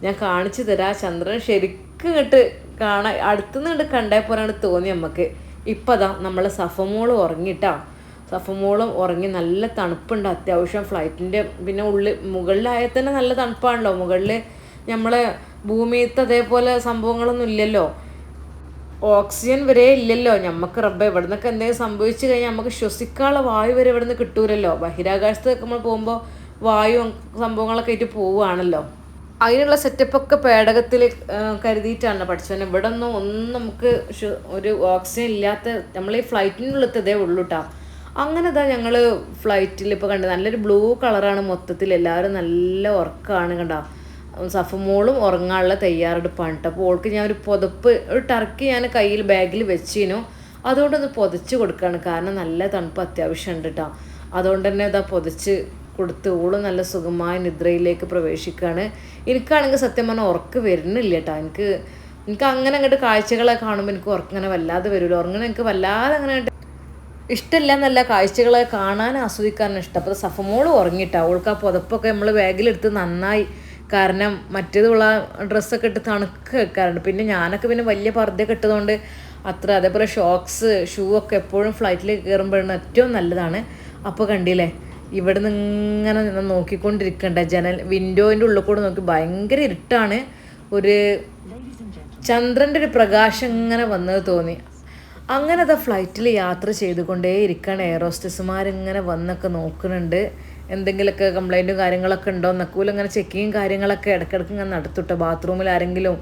ഞാൻ കാണിച്ചു തരാം. ചന്ദ്രൻ ശരിക്കും ഇങ്ങോട്ട് കാണാൻ അടുത്തുനിന്ന് കണ്ടേ പോലാണ് തോന്നി നമുക്ക് ഇപ്പം അതാ നമ്മളെ സഫമോൾ ഉറങ്ങിട്ടാ. സഫമോളും ഉറങ്ങി നല്ല തണുപ്പുണ്ട് അത്യാവശ്യം. ഫ്ലൈറ്റിന്റെ പിന്നെ ഉള്ളിൽ മുകളിലായാൽ തന്നെ നല്ല തണുപ്പാണല്ലോ. മുകളിൽ നമ്മളെ ഭൂമിയത്തെ അതേപോലെ സംഭവങ്ങളൊന്നും ഇല്ലല്ലോ. ഓക്സിജൻ വരെ ഇല്ലല്ലോ. നമുക്ക് റബ്ബ ഇവിടെ നിന്നൊക്കെ എന്തെങ്കിലും സംഭവിച്ചു കഴിഞ്ഞാൽ നമുക്ക് ശ്വസിക്കാനുള്ള വായു വരെ ഇവിടെ നിന്ന് കിട്ടൂലല്ലോ. ബഹിരാകാശത്തൊക്കെ നമ്മൾ പോകുമ്പോൾ വായു സംഭവങ്ങളൊക്കെ ആയിട്ട് പോവുകയാണല്ലോ. അതിനുള്ള സെറ്റപ്പൊക്കെ പേടകത്തിൽ കരുതിയിട്ടാണ് പഠിച്ചത് ഇവിടെ ഒന്നും ഒന്നും നമുക്ക് ഒരു ഓക്സിജൻ ഇല്ലാത്ത നമ്മൾ ഈ ഫ്ലൈറ്റിനുള്ളിലത്തതേ ഉള്ളൂ കേട്ടോ അങ്ങനെ ഇതാ ഞങ്ങൾ ഫ്ലൈറ്റിൽ ഇപ്പോൾ കണ്ടത്. നല്ലൊരു ബ്ലൂ കളറാണ് മൊത്തത്തിൽ എല്ലാവരും നല്ല ഉറക്കമാണ് കണ്ടോ. സഫമോളും ഉറങ്ങാനുള്ള തയ്യാറെടുപ്പാണ് കേട്ടോ അപ്പോൾ ഓൾക്ക് ഞാൻ ഒരു പുതപ്പ് ഒരു ടർക്കി ഞാൻ കയ്യിൽ ബാഗിൽ വെച്ചിനു. അതുകൊണ്ടൊന്ന് പുതച്ച് കൊടുക്കുകയാണ് കാരണം നല്ല തണുപ്പ് അത്യാവശ്യം ഉണ്ട് കേട്ടോ അതുകൊണ്ട് തന്നെ ഇതാ പുതച്ച് കൊടുത്ത് ഓൾ നല്ല സുഖമായ നിദ്രയിലേക്ക് പ്രവേശിക്കുകയാണ് എനിക്കാണെങ്കിൽ സത്യം പറഞ്ഞാൽ ഉറക്ക് വരുന്നില്ല കേട്ടോ എനിക്ക് എനിക്ക് അങ്ങനെ അങ്ങോട്ട് കാഴ്ചകളെ കാണുമ്പോൾ എനിക്ക് ഉറക്കങ്ങനെ വല്ലാതെ വരില്ല ഉറങ്ങനെ എനിക്ക് വല്ലാതെ അങ്ങനെ ഇഷ്ടമില്ല എന്നല്ല കാഴ്ചകളെ കാണാൻ ആസ്വദിക്കാനും ഇഷ്ടം. അപ്പോൾ സഫമോൾ ഉറങ്ങിയിട്ട് അവൾക്ക് ആ പുതപ്പൊക്കെ നമ്മൾ ബാഗിലെടുത്ത് നന്നായി കാരണം മറ്റേതുള്ള ഡ്രസ്സൊക്കെ ഇട്ട് തണുക്ക് വെക്കാറുണ്ട്. പിന്നെ ഞാനൊക്കെ പിന്നെ വലിയ പർദ്ദയൊക്കെ ഇട്ടതുകൊണ്ട് അത്ര അതേപോലെ ഷോക്സ് ഷൂ ഒക്കെ എപ്പോഴും ഫ്ലൈറ്റിൽ കയറുമ്പോഴാണ് ഏറ്റവും നല്ലതാണ്. അപ്പോൾ കണ്ടില്ലേ? ഇവിടെ നിന്ന് ഇങ്ങനെ നിന്ന് നോക്കിക്കൊണ്ടിരിക്കണ്ട. ജനൽ വിൻഡോയിന്റെ ഉള്ളിൽ കൂടെ നോക്കി ഭയങ്കര ഇരുട്ടാണ്. ഒരു ചന്ദ്രന്റെ ഒരു പ്രകാശം ഇങ്ങനെ വന്നത് തോന്നി. അങ്ങനെ അത് ഫ്ലൈറ്റിൽ യാത്ര ചെയ്തുകൊണ്ടേ ഇരിക്കുകയാണ് എയറോസ്റ്റസുമാർ ഇങ്ങനെ വന്നൊക്കെ നോക്കുന്നുണ്ട്. എന്തെങ്കിലുമൊക്കെ കംപ്ലൈന്റും കാര്യങ്ങളൊക്കെ ഉണ്ടോ എന്നൊക്കെ. ഇങ്ങനെ ചെക്കിങ്ങും കാര്യങ്ങളൊക്കെ ഇടയ്ക്കിടയ്ക്ക് ഇങ്ങനെ നടത്തുട്ടോ. ബാത്റൂമിൽ ആരെങ്കിലും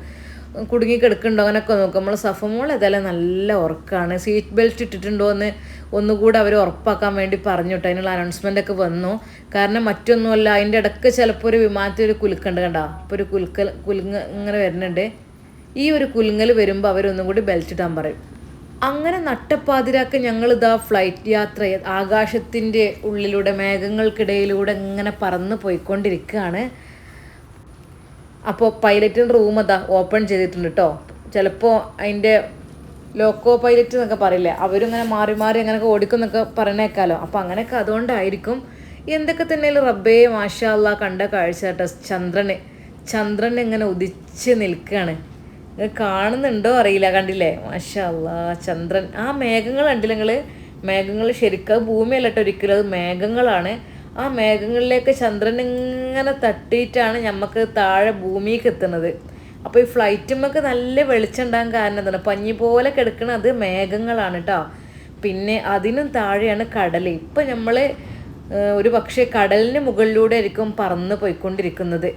കുടുങ്ങി കിടക്കുന്നുണ്ടോ അങ്ങനെയൊക്കെ നോക്കും നമ്മൾ സഫമോൾ ഏതായാലും നല്ല ഉറക്കാണ്. സീറ്റ് ബെൽറ്റ് ഇട്ടിട്ടുണ്ടോ എന്ന് ഒന്നുകൂടെ അവർ ഉറപ്പാക്കാൻ വേണ്ടി പറഞ്ഞു കേട്ടോ അതിനുള്ള അനൗൺസ്മെന്റ് ഒക്കെ വന്നു. കാരണം മറ്റൊന്നുമല്ല അതിന്റെ ഇടയ്ക്ക് ചിലപ്പോൾ ഒരു വിമാനത്തിൽ ഒരു കുലുക്കുണ്ട് കണ്ടോ? അപ്പോൾ ഒരു കുലുക്കൽ കുലുങ്ങ് ഇങ്ങനെ വരുന്നുണ്ട്. ഈ ഒരു കുലുങ്ങൽ വരുമ്പോൾ അവരൊന്നും കൂടി ബെൽറ്റ് ഇടാൻ പറയും. അങ്ങനെ നട്ടപ്പാതിരാക്ക് ഞങ്ങളിതാ ഫ്ലൈറ്റ് യാത്ര ആകാശത്തിന്റെ ഉള്ളിലൂടെ മേഘങ്ങൾക്കിടയിലൂടെ ഇങ്ങനെ പറന്ന് പോയിക്കൊണ്ടിരിക്കുകയാണ്. അപ്പോൾ പൈലറ്റിന്റെ റൂം അതാ ഓപ്പൺ ചെയ്തിട്ടുണ്ട് കേട്ടോ ചിലപ്പോൾ അതിന്റെ ലോക്കോ പൈലറ്റ് എന്നൊക്കെ പറയില്ലേ അവരിങ്ങനെ മാറി മാറി അങ്ങനെയൊക്കെ ഓടിക്കും എന്നൊക്കെ പറഞ്ഞേക്കാലോ അപ്പോൾ അങ്ങനെയൊക്കെ അതുകൊണ്ടായിരിക്കും എന്തൊക്കെ തന്നെയാലും റബ്ബേ മാഷാല്ല കണ്ട കാഴ്ച കേട്ടോ. ചന്ദ്രന് ചന്ദ്രൻ ഇങ്ങനെ ഉദിച്ച് നിൽക്കുകയാണ് കാണുന്നുണ്ടോ അറിയില്ല കണ്ടില്ലേ? മാഷാല്ല ചന്ദ്രൻ. ആ മേഘങ്ങൾ കണ്ടില്ല നിങ്ങൾ മേഘങ്ങൾ ശരിക്കും ഭൂമിയല്ലട്ടോ ഒരിക്കലും അത് മേഘങ്ങളാണ്. ആ മേഘങ്ങളിലേക്ക് ചന്ദ്രൻ ഇങ്ങനെ തട്ടിയിട്ടാണ് നമുക്ക് താഴെ ഭൂമിക്ക് എത്തുന്നത്. അപ്പോൾ ഈ ഫ്ലൈറ്റുമ്മക്ക് നല്ല വെളിച്ചം ഉണ്ടാകാൻ കാരണം എന്താണ്? പഞ്ഞി പോലെ കിടക്കുന്നത് മേഘങ്ങളാണ് കേട്ടോ പിന്നെ അതിനും താഴെയാണ് കടൽ ഇപ്പം നമ്മൾ ഒരു പക്ഷേ കടലിന് മുകളിലൂടെ ആയിരിക്കും പറന്ന് പോയിക്കൊണ്ടിരിക്കുന്നത്.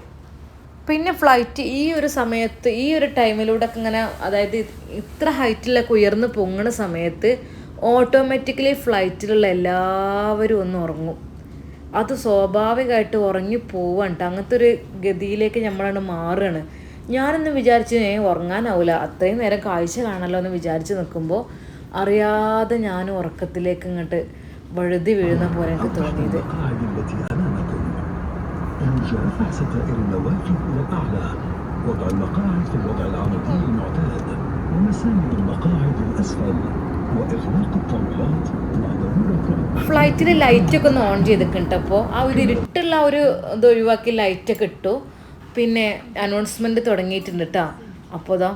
പിന്നെ ഫ്ലൈറ്റ് ഈ ഒരു സമയത്ത് ഈ ഒരു ടൈമിലൂടെ ഒക്കെ ഇങ്ങനെ അതായത് ഇത്ര ഹൈറ്റിലൊക്കെ ഉയർന്നു പൊങ്ങണ സമയത്ത് ഓട്ടോമാറ്റിക്കലി ഫ്ലൈറ്റിലുള്ള എല്ലാവരും ഒന്ന് ഉറങ്ങും. അത് സ്വാഭാവികമായിട്ട് ഉറങ്ങി പോവാണ് ട്ടോ. അങ്ങനത്തെ ഒരു ഗതിയിലേക്ക് നമ്മളാണ് മാറുകയാണ് ഞാനൊന്നും വിചാരിച്ചു ഏ ഉറങ്ങാനാവില്ല അത്രയും നേരം കാഴ്ച കാണാമല്ലോ എന്ന് വിചാരിച്ച് നിൽക്കുമ്പോൾ അറിയാതെ ഞാൻ ഉറക്കത്തിലേക്ക് ഇങ്ങോട്ട് വഴുതി വീഴുന്ന പോലെ എനിക്ക് തോന്നിയത് المقاعد التي أمامكم يرجى رفع ستائر النوافذ إلى الأعلى وضع المقاعد في الوضع العمودي المعتاد ومساند المقاعد الأسفل ഫ്ലൈറ്റിൽ ലൈറ്റൊക്കെ ഒന്ന് ഓൺ ചെയ്തിട്ടുണ്ട്. അപ്പോൾ ആ ഒരു ഇരുട്ടുള്ള ഒരു ഇത് ഒഴിവാക്കി ലൈറ്റൊക്കെ ഇട്ടു. പിന്നെ അനൗൺസ്മെന്റ് തുടങ്ങിയിട്ടുണ്ട് കേട്ടോ അപ്പോൾ ഇതാ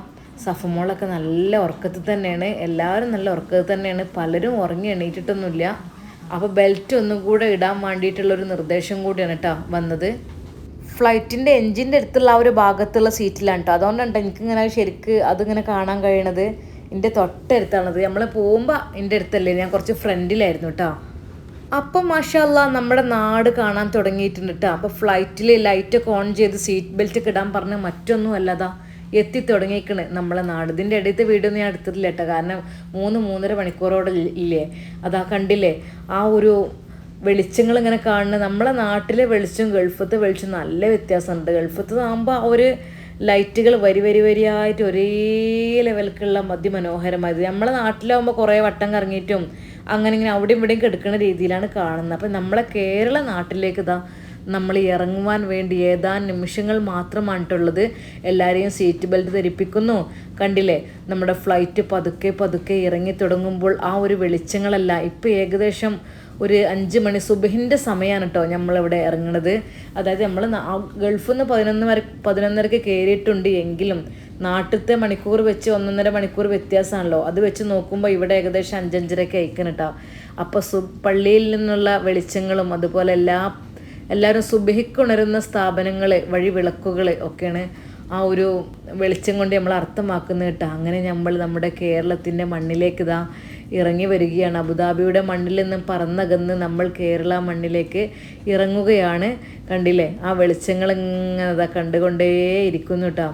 സഫമോളൊക്കെ നല്ല ഉറക്കത്തിൽ തന്നെയാണ്. എല്ലാവരും നല്ല ഉറക്കത്തിൽ തന്നെയാണ്. പലരും ഉറങ്ങി എണീറ്റിട്ടൊന്നുമില്ല. അപ്പോൾ ബെൽറ്റ് ഒന്നും കൂടെ ഇടാൻ വേണ്ടിയിട്ടുള്ളൊരു നിർദ്ദേശം കൂടിയാണ് കേട്ടോ വന്നത്. ഫ്ലൈറ്റിന്റെ എൻജിന്റെ അടുത്തുള്ള ആ ഒരു ഭാഗത്തുള്ള സീറ്റിലാണ് കേട്ടോ അതുകൊണ്ടാണ് എനിക്കിങ്ങനെ ശരിക്ക് അതിങ്ങനെ കാണാൻ കഴിയണത്. എന്റെ തൊട്ടടുത്താണത്. നമ്മൾ പോകുമ്പോൾ എന്റെ അടുത്തല്ലേ? ഞാൻ കുറച്ച് ഫ്രണ്ടിലായിരുന്നു കേട്ടോ അപ്പം മാഷല്ല നമ്മുടെ നാട് കാണാൻ തുടങ്ങിയിട്ടുണ്ട് കേട്ടോ അപ്പോൾ ഫ്ലൈറ്റിൽ ലൈറ്റൊക്കെ ഓൺ ചെയ്ത് സീറ്റ് ബെൽറ്റ് ഇടാൻ പറഞ്ഞ് മറ്റൊന്നും അല്ലതാ എത്തി തുടങ്ങിയിരിക്കണ് നമ്മളെ നാട്. ഇതിന്റെ ഇടയത്തെ വീടൊന്നും ഞാൻ എടുത്തിട്ടില്ല കേട്ടോ കാരണം മൂന്ന് മൂന്നര മണിക്കൂറോടെ ഇല്ലേ? അതാ കണ്ടില്ലേ? ആ ഒരു വെളിച്ചങ്ങൾ ഇങ്ങനെ കാണുന്നത് നമ്മളെ നാട്ടിലെ വെളിച്ചം ഗൾഫത്തെ വെളിച്ചം നല്ല വ്യത്യാസമുണ്ട്. ഗൾഫത്ത് ആകുമ്പോൾ ഒരു ലൈറ്റുകൾ വരി വരി വരിയായിട്ട് ഒരേ ലെവൽക്കുള്ള മതിമനോഹരമായത് നമ്മളെ നാട്ടിലാവുമ്പോൾ കുറേ വട്ടം കറങ്ങിയിട്ടും അങ്ങനെ ഇങ്ങനെ അവിടെ ഇവിടെയും കെടുക്കുന്ന രീതിയിലാണ് കാണുന്നത്. അപ്പം നമ്മളെ കേരള നാട്ടിലേക്ക് ഇതാ നമ്മൾ ഇറങ്ങുവാൻ വേണ്ടി ഏതാനും നിമിഷങ്ങൾ മാത്രമാണിട്ടുള്ളത്. എല്ലാവരെയും സീറ്റ് ബെൽറ്റ് ധരിപ്പിക്കുന്നു. കണ്ടില്ലേ? നമ്മുടെ ഫ്ലൈറ്റ് പതുക്കെ പതുക്കെ ഇറങ്ങി തുടങ്ങുമ്പോൾ ആ ഒരു വെളിച്ചങ്ങളല്ല. ഇപ്പോൾ ഏകദേശം ഒരു അഞ്ച് മണി സുബഹിന്റെ സമയമാണ് കേട്ടോ നമ്മളിവിടെ ഇറങ്ങണത്. അതായത് നമ്മൾ ഗൾഫിൽ നിന്ന് പതിനൊന്ന് വരെ പതിനൊന്നരക്ക് കയറിയിട്ടുണ്ട് എങ്കിലും നാട്ടിലത്തെ മണിക്കൂർ വെച്ച് ഒന്നൊന്നര മണിക്കൂർ വ്യത്യാസമാണല്ലോ. അത് വെച്ച് നോക്കുമ്പോൾ ഇവിടെ ഏകദേശം അഞ്ചഞ്ചരക്ക് അയക്കണം കേട്ടോ അപ്പോൾ സു പള്ളിയിൽ നിന്നുള്ള വെളിച്ചങ്ങളും അതുപോലെ എല്ലാ എല്ലാവരും സുബഹിക്കുണരുന്ന സ്ഥാപനങ്ങൾ വഴി വിളക്കുകൾ ഒക്കെയാണ് ആ ഒരു വെളിച്ചം കൊണ്ട് നമ്മൾ അർത്ഥമാക്കുന്നത് കേട്ടോ അങ്ങനെ നമ്മൾ നമ്മുടെ കേരളത്തിന്റെ മണ്ണിലേക്ക് ഇതാ ഇറങ്ങി വരികയാണ്. അബുദാബിയുടെ മണ്ണിൽ നിന്ന് പറന്നകന്ന് നമ്മൾ കേരള മണ്ണിലേക്ക് ഇറങ്ങുകയാണ്. കണ്ടില്ലേ? ആ വെളിച്ചങ്ങൾ ഇങ്ങനെ കണ്ടുകൊണ്ടേ ഇരിക്കുന്നു കേട്ടോ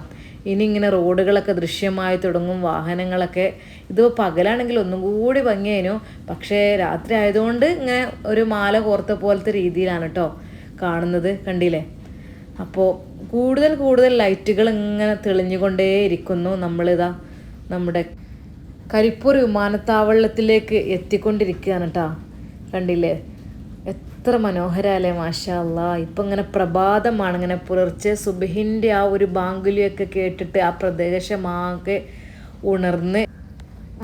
ഇനി ഇങ്ങനെ റോഡുകളൊക്കെ ദൃശ്യമായി തുടങ്ങും വാഹനങ്ങളൊക്കെ. ഇത് പകലാണെങ്കിൽ ഒന്നും കൂടി ഭംഗിയായിരുന്നു പക്ഷേ രാത്രി ആയതുകൊണ്ട് ഇങ്ങനെ ഒരു മാല കോർത്ത പോലത്തെ രീതിയിലാണ് കേട്ടോ കാണുന്നത്. കണ്ടില്ലേ? അപ്പോൾ കൂടുതൽ കൂടുതൽ ലൈറ്റുകൾ ഇങ്ങനെ തെളിഞ്ഞുകൊണ്ടേ ഇരിക്കുന്നു നമ്മളിതാ നമ്മുടെ കരിപ്പൂർ വിമാനത്താവളത്തിലേക്ക് എത്തിക്കൊണ്ടിരിക്കുകയാണ് കേട്ടോ കണ്ടില്ലേ? എത്ര മനോഹരമല്ലേ മാഷാല്ല ഇപ്പം ഇങ്ങനെ പ്രഭാതമാണ് ഇങ്ങനെ പുലർച്ചെ സുബഹിന്റെ ആ ഒരു ബാങ്കുലിയൊക്കെ കേട്ടിട്ട് ആ പ്രദേശമാകെ ഉണർന്ന്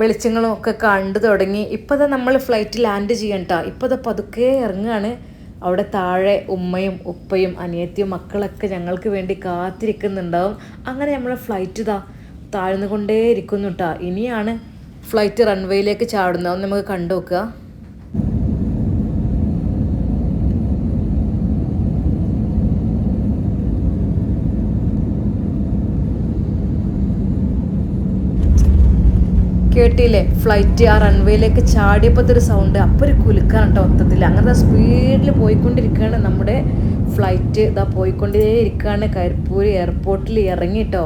വെളിച്ചങ്ങളും ഒക്കെ കണ്ടു തുടങ്ങി. ഇപ്പോൾ തന്നെ നമ്മൾ ഫ്ലൈറ്റ് ലാൻഡ് ചെയ്യണ്ട ഇപ്പോൾ ഇത് പതുക്കെ ഇറങ്ങുകയാണ് അവിടെ താഴെ ഉമ്മയും ഉപ്പയും അനിയത്തിയും മക്കളൊക്കെ ഞങ്ങൾക്ക് വേണ്ടി കാത്തിരിക്കുന്നുണ്ടാവും. അങ്ങനെ നമ്മളെ ഫ്ലൈറ്റ് ഇതാ താഴ്ന്നുകൊണ്ടേ ഇരിക്കുന്നു കേട്ടോ ഇനിയാണ് ഫ്ലൈറ്റ് റൺവേയിലേക്ക് ചാടുന്നത് ഒന്ന് നമുക്ക് കണ്ടു നോക്കുക. കേട്ടില്ലേ? ഫ്ലൈറ്റ് ആ റൺവേയിലേക്ക് ചാടിയപ്പോഴത്തെ ഒരു സൗണ്ട് അപ്പോൾ ഒരു കുലുക്കാണ് കേട്ടോ മൊത്തത്തിൽ. അങ്ങനത്തെ സ്പീഡിൽ പോയിക്കൊണ്ടിരിക്കുകയാണ്. നമ്മുടെ ഫ്ലൈറ്റ് ഇതാ പോയിക്കൊണ്ടേ ഇരിക്കുകയാണ് കരിപ്പൂർ എയർപോർട്ടിൽ ഇറങ്ങിയിട്ടോ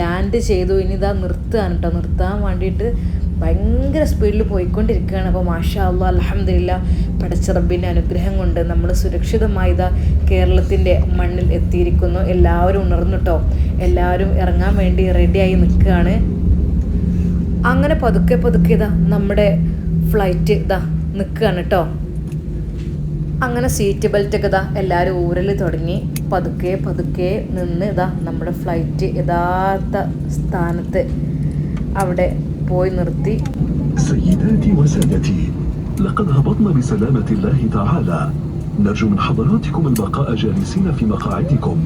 ലാൻഡ് ചെയ്തു. ഇനി ഇതാ നിർത്തുകയാണ് കേട്ടോ. നിർത്താൻ വേണ്ടിയിട്ട് ഭയങ്കര സ്പീഡിൽ പോയിക്കൊണ്ടിരിക്കുകയാണ്. അപ്പോൾ മാഷാ അള്ളാ അലഹമില്ല പടച്ചിറബിന്റെ അനുഗ്രഹം കൊണ്ട് നമ്മൾ സുരക്ഷിതമായി ഇതാ കേരളത്തിന്റെ മണ്ണിൽ എത്തിയിരിക്കുന്നു. എല്ലാവരും ഉണർന്നിട്ടോ? എല്ലാവരും ഇറങ്ങാൻ വേണ്ടി റെഡിയായി നിൽക്കുകയാണ്. അങ്ങനെ പതുക്കെ പതുക്കെ ഇതാ നമ്മുടെ ഫ്ലൈറ്റ് ഇതാ നിൽക്കുകയാണ് കേട്ടോ അങ്ങനെ സീറ്റ് ബെൽറ്റ് ഒക്കെ ഇതാ എല്ലാവരും ഊരൽ തുടങ്ങി. പതുക്കെ പതുക്കെ നിന്ന് ഇതാ നമ്മുടെ ഫ്ലൈറ്റ് യഥാർത്ഥ സ്ഥാനത്ത് അവിടെ പോയി നിർത്തി سيداتي وسادتي لقد هبطنا بسلامة الله تعالى نرجو من حضراتكم البقاء جالسين في مقاعدكم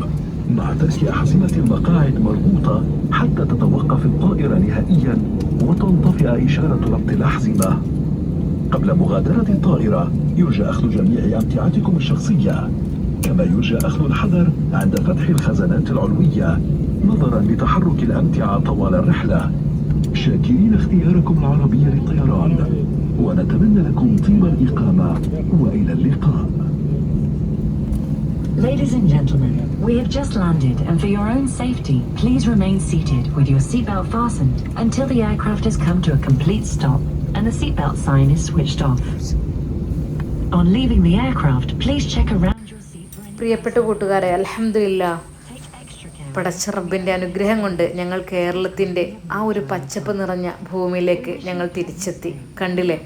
مع ترك أحزمة المقاعد مربوطة حتى تتوقف الطائرة نهائيا وتنطفئ إشارة ربط الأحزمة قبل مغادرة الطائرة يرجى أخذ جميع أمتعتكم الشخصية كما يرجى أخذ الحذر عند فتح الخزانات العلوية نظرا لتحرك الأمتعة طوال الرحلة شاكرين اختياركم العربية للطيران ونتمنى لكم طيب الإقامة وإلى اللقاء Ladies and gentlemen, we have just landed and for your own safety, please remain seated with your seatbelt fastened until the aircraft has come to a complete stop and the seatbelt sign is switched off. On leaving the aircraft, please check around your seat for any പ്രിയപ്പെട്ട കൂട്ടുകാരെ അലഹമില്ല Take പടച്ച റബ്ബിന്റെ അനുഗ്രഹം കൊണ്ട് ഞങ്ങൾ കേരളത്തിന്റെ ആ ഒരു പച്ചപ്പ് നിറഞ്ഞ ഭൂമിയിലേക്ക് ഞങ്ങൾ തിരിച്ചെത്തി. കണ്ടില്ലേ?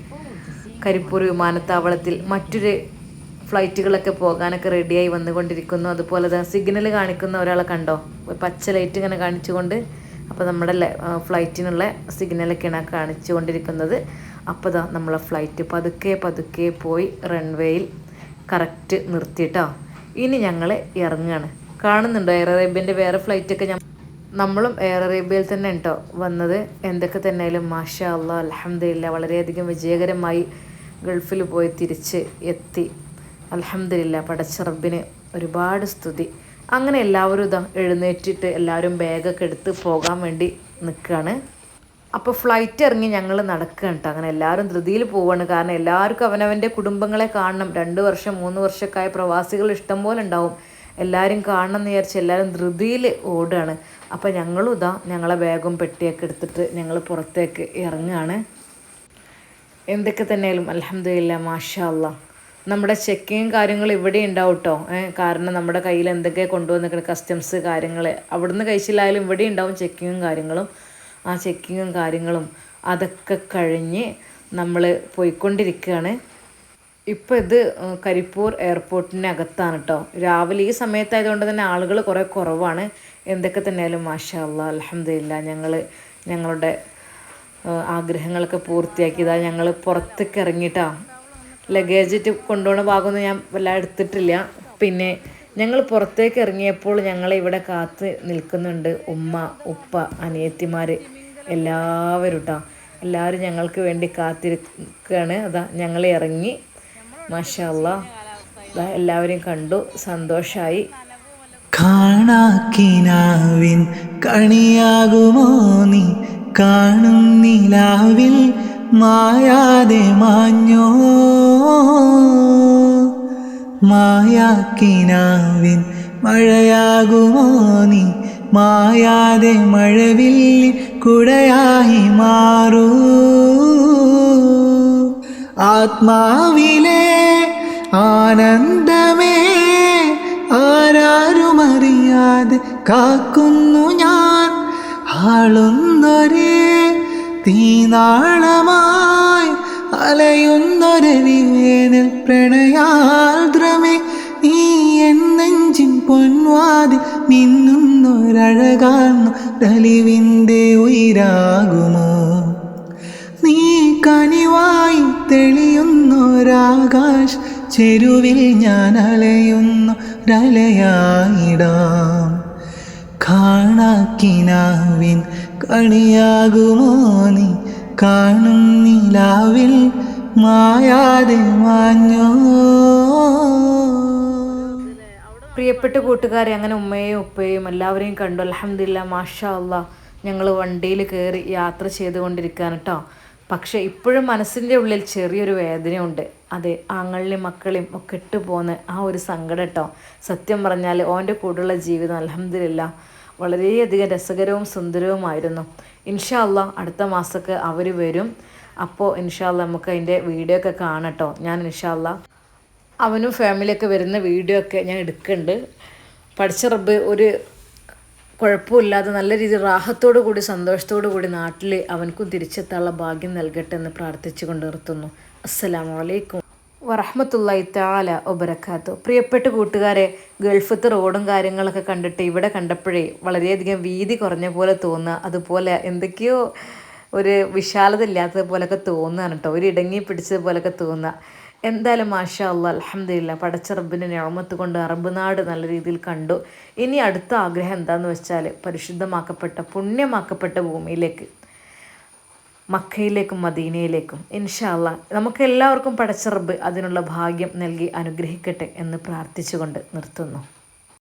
കരിപ്പൂർ വിമാനത്താവളത്തിൽ മറ്റൊരു ഫ്ലൈറ്റുകളൊക്കെ പോകാനൊക്കെ റെഡിയായി വന്നുകൊണ്ടിരിക്കുന്നു. അതുപോലെ തന്നെ സിഗ്നൽ കാണിക്കുന്ന ഒരാളെ കണ്ടോ? പച്ച ലൈറ്റ് ഇങ്ങനെ കാണിച്ചുകൊണ്ട് അപ്പോൾ നമ്മുടെ ഫ്ലൈറ്റിനുള്ള സിഗ്നലൊക്കെയാണ് കാണിച്ചു കൊണ്ടിരിക്കുന്നത് അപ്പോൾ ദാ നമ്മളെ ഫ്ലൈറ്റ് പതുക്കെ പതുക്കെ പോയി റൺവേയിൽ കറക്റ്റ് നിർത്തിയിട്ടോ ഇനി ഞങ്ങൾ ഇറങ്ങുകയാണ് കാണുന്നുണ്ടോ? എയർ അറേബ്യന്റെ വേറെ ഫ്ലൈറ്റൊക്കെ ഞാൻ നമ്മളും എയർ അറേബ്യയിൽ തന്നെ ഉണ്ടോ? വന്നത് എന്തൊക്കെ തന്നെയായാലും മാഷാ അള്ളാ അലഹമില്ല വളരെയധികം വിജയകരമായി ഗൾഫിൽ പോയി തിരിച്ച് എത്തി. അലഹമില്ല പടച്ചറബിന് ഒരുപാട് സ്തുതി. അങ്ങനെ എല്ലാവരും ഇതാ എഴുന്നേറ്റിട്ട് എല്ലാവരും ബാഗൊക്കെ എടുത്ത് പോകാൻ വേണ്ടി നിൽക്കുകയാണ് അപ്പോൾ ഫ്ലൈറ്റ് ഇറങ്ങി ഞങ്ങൾ നടക്കുകയാണ് കേട്ടോ. അങ്ങനെ എല്ലാവരും ധൃതിയിൽ പോവാണ്. കാരണം എല്ലാവർക്കും അവനവന്റെ കുടുംബങ്ങളെ കാണണം. രണ്ട് വർഷം മൂന്ന് വർഷമൊക്കെ ആയ പ്രവാസികൾ ഇഷ്ടം പോലെ ഉണ്ടാവും. എല്ലാവരും കാണണം എന്ന് വിചാരിച്ച് എല്ലാവരും ധൃതിയിൽ ഓടുകയാണ്. അപ്പോൾ ഞങ്ങളും ഇതാ ഞങ്ങളെ ബാഗും പെട്ടിയൊക്കെ എടുത്തിട്ട് ഞങ്ങൾ പുറത്തേക്ക് ഇറങ്ങുകയാണ് എന്തൊക്കെ തന്നെയാലും അലഹമില്ല മാഷല്ല നമ്മുടെ ചെക്കിങ് കാര്യങ്ങൾ ഇവിടെ ഉണ്ടാവും കേട്ടോ കാരണം നമ്മുടെ കയ്യിൽ എന്തൊക്കെ കൊണ്ടുവന്നിരിക്കുന്ന കസ്റ്റംസ് കാര്യങ്ങൾ അവിടുന്ന് കഴിച്ചില്ലായാലും ഇവിടെ ഉണ്ടാവും ചെക്കിങ്ങും കാര്യങ്ങളും. ആ ചെക്കിങ്ങും കാര്യങ്ങളും അതൊക്കെ കഴിഞ്ഞ് നമ്മൾ പോയിക്കൊണ്ടിരിക്കുകയാണ്. ഇപ്പോൾ ഇത് കരിപ്പൂർ എയർപോർട്ടിന്റെ അകത്താണ് കേട്ടോ രാവിലെ ഈ സമയത്തായതുകൊണ്ട് തന്നെ ആളുകൾ കുറേ കുറവാണ്. എന്തൊക്കെ തന്നെയാലും മാഷാ അല്ലാ അലഹമില്ല ഞങ്ങൾ ഞങ്ങളുടെ ആഗ്രഹങ്ങളൊക്കെ പൂർത്തിയാക്കിയതാണ് ഞങ്ങൾ പുറത്തേക്ക് ഇറങ്ങിയിട്ടാ ലഗേജ് കൊണ്ടുപോകുന്ന ഭാഗമൊന്നും ഞാൻ വല്ല എടുത്തിട്ടില്ല. പിന്നെ ഞങ്ങൾ പുറത്തേക്ക് ഇറങ്ങിയപ്പോൾ ഞങ്ങളെ ഇവിടെ കാത്ത് നിൽക്കുന്നുണ്ട്. ഉമ്മ ഉപ്പ അനിയത്തിമാർ എല്ലാവരും കേട്ടോ എല്ലാവരും ഞങ്ങൾക്ക് വേണ്ടി കാത്തിരിക്കുകയാണ് അതാ ഞങ്ങൾ ഇറങ്ങി മാഷാ അല്ലാ ദാ എല്ലാവരെയും കണ്ടു സന്തോഷമായി കാണാക്കിനാവിൻ കണിയാകുമോ നീ? കാണും നിലാവിൽ മായാതെ മാഞ്ഞോ? മായാക്കിനാവിൻ മഴയാകുമോ നീ? മായാതെ മഴവിൽ കുടയായി മാറൂ. ആത്മാവിലെ ആനന്ദമേ ആരാരുമറിയാതെ കാക്കുന്നു ഞാൻ. ആളുന്നൊരേ തീനാളമായി അലയുന്നൊരവിവേനൽ പ്രണയാർദ്രമേ നീ എന്നെഞ്ചിൻ നെഞ്ചിൻ പൊൻവാതിൽ മിന്നുന്നൊരഴകാർന്നു തലിവിന്റെ ഉയരാകുമോ? നീ കനിവായി തെളിയുന്നൊരാകാശ ചെരുവിൽ ഞാൻ അലയുന്നു രലയായിടാം കാണാക്കിനാവിൻ കണിയാകുമോ നീ? കാണും നിലാവിൽ മായാതെ മാഞ്ഞോ? പ്രിയപ്പെട്ട കൂട്ടുകാരെ അങ്ങനെ ഉമ്മയും ഉപ്പയും എല്ലാവരെയും കണ്ടു. അലഹമില്ല മാഷാ അല്ലാ ഞങ്ങൾ വണ്ടിയിൽ കയറി യാത്ര ചെയ്തുകൊണ്ടിരിക്കുകയാണ് കേട്ടോ പക്ഷേ ഇപ്പോഴും മനസ്സിന്റെ ഉള്ളിൽ ചെറിയൊരു വേദനയുണ്ട്. അതെ ആങ്ങളിലെയും മക്കളെയും ഒക്കെ ഇട്ട് പോന്ന് ആ ഒരു സങ്കടം കേട്ടോ. സത്യം പറഞ്ഞാൽ ഓന്റെ കൂടെയുള്ള ജീവിതം അലഹമില്ല വളരെയധികം രസകരവും സുന്ദരവുമായിരുന്നു. ഇൻഷാ അല്ലാ അടുത്ത മാസമൊക്കെ അവർ വരും. അപ്പോൾ ഇൻഷാല്ല നമുക്ക് അതിന്റെ വീഡിയോ ഒക്കെ കാണട്ടോ ഞാൻ ഇൻഷാല്ല അവനും ഫാമിലിയൊക്കെ വരുന്ന വീഡിയോ ഒക്കെ ഞാൻ എടുക്കുന്നുണ്ട്. പഠിച്ച റബ്ബ് ഒരു കുഴപ്പമില്ലാതെ നല്ല രീതിയിൽ റാഹത്തോടു കൂടി സന്തോഷത്തോടു കൂടി നാട്ടിൽ അവനക്കും തിരിച്ചെത്താനുള്ള ഭാഗ്യം നൽകട്ടെ എന്ന് പ്രാർത്ഥിച്ചു കൊണ്ട് നിർത്തുന്നു. അസ്സലാമു അലൈക്കും വറഹമത്തുള്ളി താല ഒബരക്കാത്തു പ്രിയപ്പെട്ട കൂട്ടുകാരെ ഗൾഫത്ത് റോഡും കാര്യങ്ങളൊക്കെ കണ്ടിട്ട് ഇവിടെ കണ്ടപ്പോഴേ വളരെയധികം വീതി കുറഞ്ഞ പോലെ തോന്നുക അതുപോലെ എന്തൊക്കെയോ ഒരു വിശാലത ഇല്ലാത്തത് പോലൊക്കെ തോന്നുകയാണ് കേട്ടോ. ഒരു ഇടങ്ങി പിടിച്ചത് പോലൊക്കെ തോന്നുക. എന്തായാലും മാഷാ അല്ലാ അലഹമില്ല പടച്ച റബ്ബിന്റെ ഞാമത്ത് കൊണ്ട് അറബ് നാട് നല്ല രീതിയിൽ കണ്ടു. ഇനി അടുത്ത ആഗ്രഹം എന്താണെന്ന് വെച്ചാൽ പരിശുദ്ധമാക്കപ്പെട്ട പുണ്യമാക്കപ്പെട്ട ഭൂമിയിലേക്ക് മക്കയിലേക്കും മദീനയിലേക്കും. ഇൻഷാല്ല നമുക്ക് എല്ലാവർക്കും പടച്ചറബ് അതിനുള്ള ഭാഗ്യം നൽകി അനുഗ്രഹിക്കട്ടെ എന്ന് പ്രാർത്ഥിച്ചുകൊണ്ട് നിർത്തുന്നു.